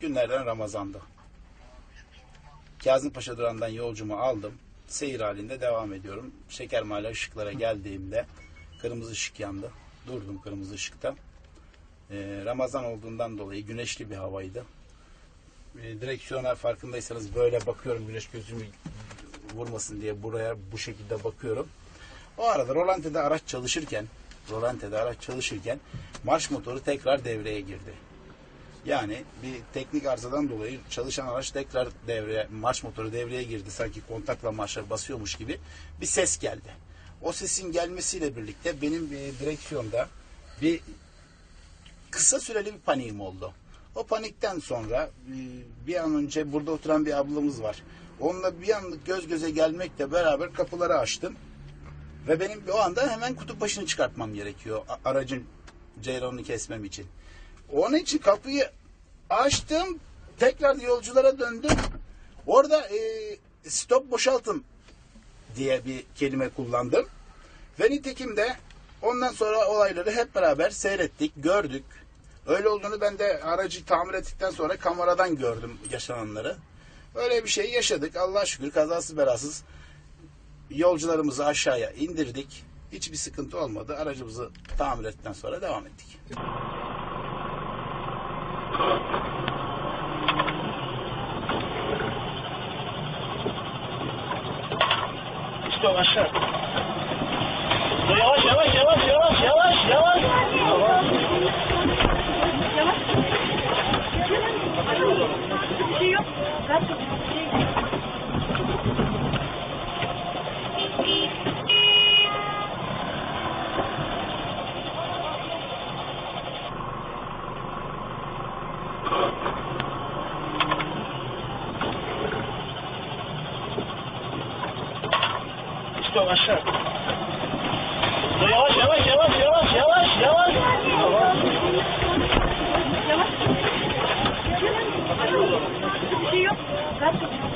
Günlerden Ramazan'dı. Kazımpaşa durağından yolcumu aldım. Seyir halinde devam ediyorum. Şekermahalle ışıklara geldiğimde kırmızı ışık yandı. Durdum kırmızı ışıkta. Ee, Ramazan olduğundan dolayı güneşli bir havaydı. Ee, direksiyona farkındaysanız böyle bakıyorum güneş gözümü vurmasın diye buraya bu şekilde bakıyorum. O arada rolante'de araç çalışırken rolante'de araç çalışırken marş motoru tekrar devreye girdi. Yani bir teknik arızadan dolayı çalışan araç tekrar devreye, marş motoru devreye girdi. Sanki kontakla marşa basıyormuş gibi bir ses geldi. O sesin gelmesiyle birlikte benim e, direksiyonda bir kısa süreli bir paniğim oldu. O panikten sonra e, bir an önce burada oturan bir ablamız var. Onunla bir anlık göz göze gelmekle beraber kapıları açtım. Ve benim o anda hemen kutup başını çıkartmam gerekiyor aracın ceyranını kesmem için. Onun için kapıyı açtım. Tekrar yolculara döndüm. Orada e, stop boşaltın diye bir kelime kullandım. Ve nitekim de ondan sonra olayları hep beraber seyrettik, gördük. Öyle olduğunu ben de aracı tamir ettikten sonra kameradan gördüm yaşananları. Öyle bir şey yaşadık. Allah'a şükür kazasız belasız yolcularımızı aşağıya indirdik. Hiçbir sıkıntı olmadı. Aracımızı tamir ettikten sonra devam ettik. İşte aşağı. Yavaş yavaş yavaş yavaş yavaş yavaş. Bir şey yok. Kaç İşte aşağı. Yavaş yavaş yavaş yavaş yavaş yavaş. Yavaş. Bir şey yok. Bir